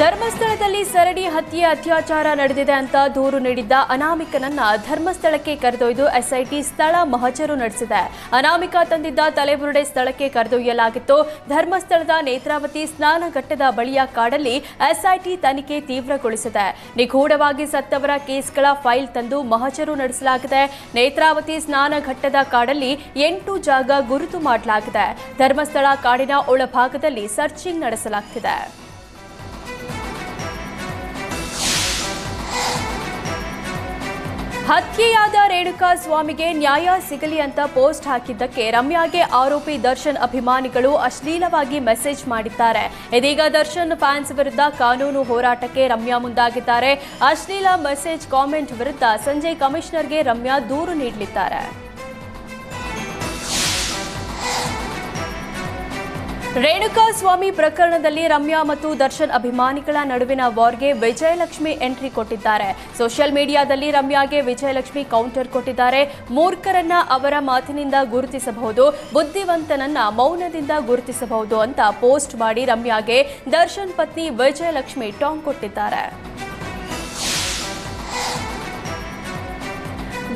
ಧರ್ಮಸ್ಥಳದಲ್ಲಿ ಸರಣಿ ಹತ್ಯೆ ಅತ್ಯಾಚಾರ ನಡೆದಿದೆ ಅಂತ ದೂರು ನೀಡಿದ್ದ ಅನಾಮಿಕನನ್ನ ಧರ್ಮಸ್ಥಳಕ್ಕೆ ಕರೆದೊಯ್ದು ಎಸ್ಐಟಿ ಸ್ಥಳ ಮಹಜರು ನಡೆಸಿದೆ. ಅನಾಮಿಕ ತಂದಿದ್ದ ತಲೆಬುರುಡೆ ಸ್ಥಳಕ್ಕೆ ಕರೆದೊಯ್ಯಲಾಗಿತ್ತು. ಧರ್ಮಸ್ಥಳದ ನೇತ್ರಾವತಿ ಸ್ನಾನಘಟ್ಟದ ಬಳಿಯ ಕಾಡಲ್ಲಿ ಎಸ್ಐಟಿ ತನಿಖೆ ತೀವ್ರಗೊಳಿಸಿದೆ. ನಿಗೂಢವಾಗಿ ಸತ್ತವರ ಕೇಸ್ಗಳ ಫೈಲ್ ತಂದು ಮಹಜರು ನಡೆಸಲಾಗಿದೆ. ನೇತ್ರಾವತಿ ಸ್ನಾನಘಟ್ಟದ ಕಾಡಲ್ಲಿ ಎಂಟು ಜಾಗ ಗುರುತು ಮಾಡಲಾಗಿದೆ. ಧರ್ಮಸ್ಥಳ ಕಾಡಿನ ಒಳಭಾಗದಲ್ಲಿ ಸರ್ಚಿಂಗ್ ನಡೆಸಲಾಗ್ತಿದೆ. ಹತ್ಯೆಯಾದ ರೇಣುಕಾ ಸ್ವಾಮಿಗೆ ನ್ಯಾಯ ಸಿಗಲಿ ಅಂತ ಪೋಸ್ಟ್ ಹಾಕಿದ್ದಕ್ಕೆ ರಮ್ಯಾಗೆ ಆರೋಪಿ ದರ್ಶನ್ ಅಭಿಮಾನಿಗಳು ಅಶ್ಲೀಲವಾಗಿ ಮೆಸೇಜ್ ಮಾಡಿದ್ದಾರೆ. ಇದೀಗ ದರ್ಶನ್ ಫ್ಯಾನ್ಸ್ ವಿರುದ್ಧ ಕಾನೂನು ಹೋರಾಟಕ್ಕೆ ರಮ್ಯಾ ಮುಂದಾಗಿದ್ದಾರೆ. ಅಶ್ಲೀಲ ಮೆಸೇಜ್ ಕಾಮೆಂಟ್ ವಿರುದ್ಧ ಸಂಜೆ ಕಮಿಷನರ್ಗೆ ರಮ್ಯಾ ದೂರು ನೀಡಲಿದ್ದಾರೆ. ರೇಣುಕಾ ಸ್ವಾಮಿ ಪ್ರಕರಣದಲ್ಲಿ ರಮ್ಯಾ ಮತ್ತು ದರ್ಶನ್ ಅಭಿಮಾನಿಗಳ ನಡುವಿನ ವಾರ್ಗೆ ವಿಜಯಲಕ್ಷ್ಮಿ ಎಂಟ್ರಿ ಕೊಟ್ಟಿದ್ದಾರೆ. ಸೋಷಿಯಲ್ ಮೀಡಿಯಾದಲ್ಲಿ ರಮ್ಯಾಗೆ ವಿಜಯಲಕ್ಷ್ಮಿ ಕೌಂಟರ್ ಕೊಟ್ಟಿದ್ದಾರೆ. ಮೂರ್ಖರನ್ನ ಅವರ ಮಾತಿನಿಂದ ಗುರುತಿಸಬಹುದು, ಬುದ್ಧಿವಂತನನ್ನ ಮೌನದಿಂದ ಗುರುತಿಸಬಹುದು ಅಂತ ಪೋಸ್ಟ್ ಮಾಡಿ ರಮ್ಯಾಗೆ ದರ್ಶನ್ ಪತ್ನಿ ವಿಜಯಲಕ್ಷ್ಮಿ ಟಾಂಗ್ ಕೊಟ್ಟಿದ್ದಾರೆ.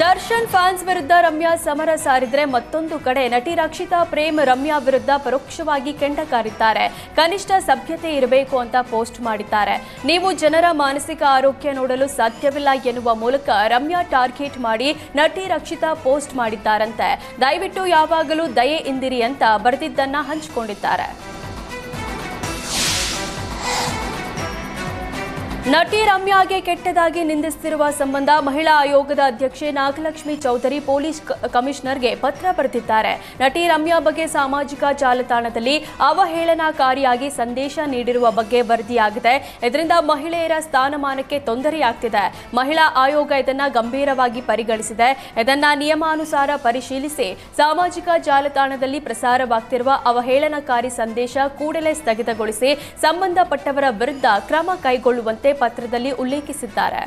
ದರ್ಶನ್ ಫ್ಯಾನ್ಸ್ ವಿರುದ್ಧ ರಮ್ಯಾ ಸಮರ ಸಾರಿದ್ರೆ ಮತ್ತೊಂದು ಕಡೆ ನಟಿ ರಕ್ಷಿತಾ ಪ್ರೇಮ್ ರಮ್ಯಾ ವಿರುದ್ಧ ಪರೋಕ್ಷವಾಗಿ ಕೆಂಡ ಕಾರಿದ್ದಾರೆ ಕನಿಷ್ಠ ಸಭ್ಯತೆ ಇರಬೇಕು ಅಂತ ಪೋಸ್ಟ್ ಮಾಡಿದ್ದಾರೆ. ನೀವು ಜನರ ಮಾನಸಿಕ ಆರೋಗ್ಯ ನೋಡಲು ಸಾಧ್ಯವಿಲ್ಲ ಎನ್ನುವ ಮೂಲಕ ರಮ್ಯಾ ಟಾರ್ಗೆಟ್ ಮಾಡಿ ನಟಿ ರಕ್ಷಿತಾ ಪೋಸ್ಟ್ ಮಾಡಿದ್ದಾರಂತೆ. ದಯವಿಟ್ಟು ಯಾವಾಗಲೂ ದಯೆ ಇಂದಿರಿ ಅಂತ ಬರೆದಿದ್ದನ್ನ ಹಂಚಿಕೊಂಡಿದ್ದಾರೆ. ನಟಿ ರಮ್ಯಾಗೆ ಕೆಟ್ಟದಾಗಿ ನಿಂದಿಸುತ್ತಿರುವ ಸಂಬಂಧ ಮಹಿಳಾ ಆಯೋಗದ ಅಧ್ಯಕ್ಷೆ ನಾಗಲಕ್ಷ್ಮಿ ಚೌಧರಿ ಪೊಲೀಸ್ ಕಮಿಷನರ್ಗೆ ಪತ್ರ ಬರೆದಿದ್ದಾರೆ. ನಟಿ ರಮ್ಯಾ ಬಗ್ಗೆ ಸಾಮಾಜಿಕ ಜಾಲತಾಣದಲ್ಲಿ ಅವಹೇಳನಕಾರಿಯಾಗಿ ಸಂದೇಶ ನೀಡಿರುವ ಬಗ್ಗೆ ವರದಿಯಾಗಿದೆ. ಇದರಿಂದ ಮಹಿಳೆಯರ ಸ್ಥಾನಮಾನಕ್ಕೆ ತೊಂದರೆಯಾಗ್ತಿದೆ. ಮಹಿಳಾ ಆಯೋಗ ಇದನ್ನ ಗಂಭೀರವಾಗಿ ಪರಿಗಣಿಸಿದೆ. ಇದನ್ನ ನಿಯಮಾನುಸಾರ ಪರಿಶೀಲಿಸಿ ಸಾಮಾಜಿಕ ಜಾಲತಾಣದಲ್ಲಿ ಪ್ರಸಾರವಾಗ್ತಿರುವ ಅವಹೇಳನಕಾರಿ ಸಂದೇಶ ಕೂಡಲೇ ಸ್ಥಗಿತಗೊಳಿಸಿ ಸಂಬಂಧಪಟ್ಟವರ ವಿರುದ್ಧ ಕ್ರಮ ಕೈಗೊಳ್ಳುವಂತೆ ಪತ್ರದಲ್ಲಿ ಉಲ್ಲೇಖಿಸಿದ್ದಾರೆ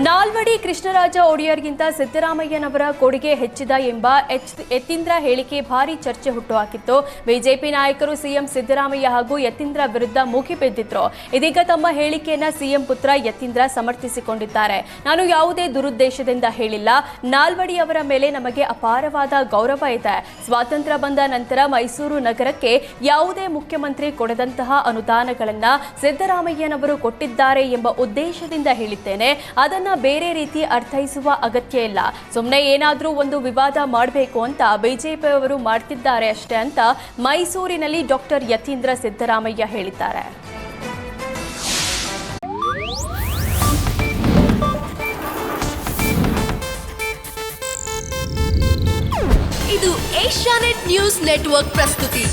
ನಾಲ್ವಡಿ ಕೃಷ್ಣರಾಜ ಒಡೆಯರ್ಗಿಂತ ಸಿದ್ದರಾಮಯ್ಯನವರ ಕೊಡುಗೆ ಹೆಚ್ಚಿದ ಎಂಬ ಎಚ್- ಯತೀಂದ್ರ ಹೇಳಿಕೆ ಭಾರಿ ಚರ್ಚೆ ಹುಟ್ಟುಹಾಕಿತ್ತು. ಬಿಜೆಪಿ ನಾಯಕರು ಸಿಎಂ ಸಿದ್ದರಾಮಯ್ಯ ಹಾಗೂ ಯತೀಂದ್ರ ವಿರುದ್ಧ ಮುಗಿಬಿದ್ದಿದ್ರು ಇದೀಗ ತಮ್ಮ ಹೇಳಿಕೆಯನ್ನ ಸಿಎಂ ಪುತ್ರ ಯತೀಂದ್ರ ಸಮರ್ಥಿಸಿಕೊಂಡಿದ್ದಾರೆ. ನಾನು ಯಾವುದೇ ದುರುದ್ದೇಶದಿಂದ ಹೇಳಿಲ್ಲ. ನಾಲ್ವಡಿಯವರ ಮೇಲೆ ನಮಗೆ ಅಪಾರವಾದ ಗೌರವ ಇದೆ. ಸ್ವಾತಂತ್ರ್ಯ ಬಂದ ನಂತರ ಮೈಸೂರು ನಗರಕ್ಕೆ ಯಾವುದೇ ಮುಖ್ಯಮಂತ್ರಿ ಕೊಡದಂತಹ ಅನುದಾನಗಳನ್ನ ಸಿದ್ದರಾಮಯ್ಯನವರು ಕೊಟ್ಟಿದ್ದಾರೆ ಎಂಬ ಉದ್ದೇಶದಿಂದ ಹೇಳಿದ್ದೇನೆ. ಅದನ್ನ ಬೇರೆ ರೀತಿ ಅರ್ಥೈಸುವ ಅಗತ್ಯ ಇಲ್ಲ. ಸುಮ್ಮನೆ ಏನಾದರೂ ಒಂದು ವಿವಾದ ಮಾಡಬೇಕು ಅಂತ ಬಿಜೆಪಿಯವರು ಮಾಡ್ತಿದ್ದಾರೆ ಅಷ್ಟೇ ಅಂತ ಮೈಸೂರಿನಲ್ಲಿ ಡಾಕ್ಟರ್ ಯತೀಂದ್ರ ಸಿದ್ದರಾಮಯ್ಯ ಹೇಳಿದ್ದಾರೆ. ಇದು ಏಷ್ಯಾನೆಟ್ ನ್ಯೂಸ್ ನೆಟ್ವರ್ಕ್ ಪ್ರಸ್ತುತಿ.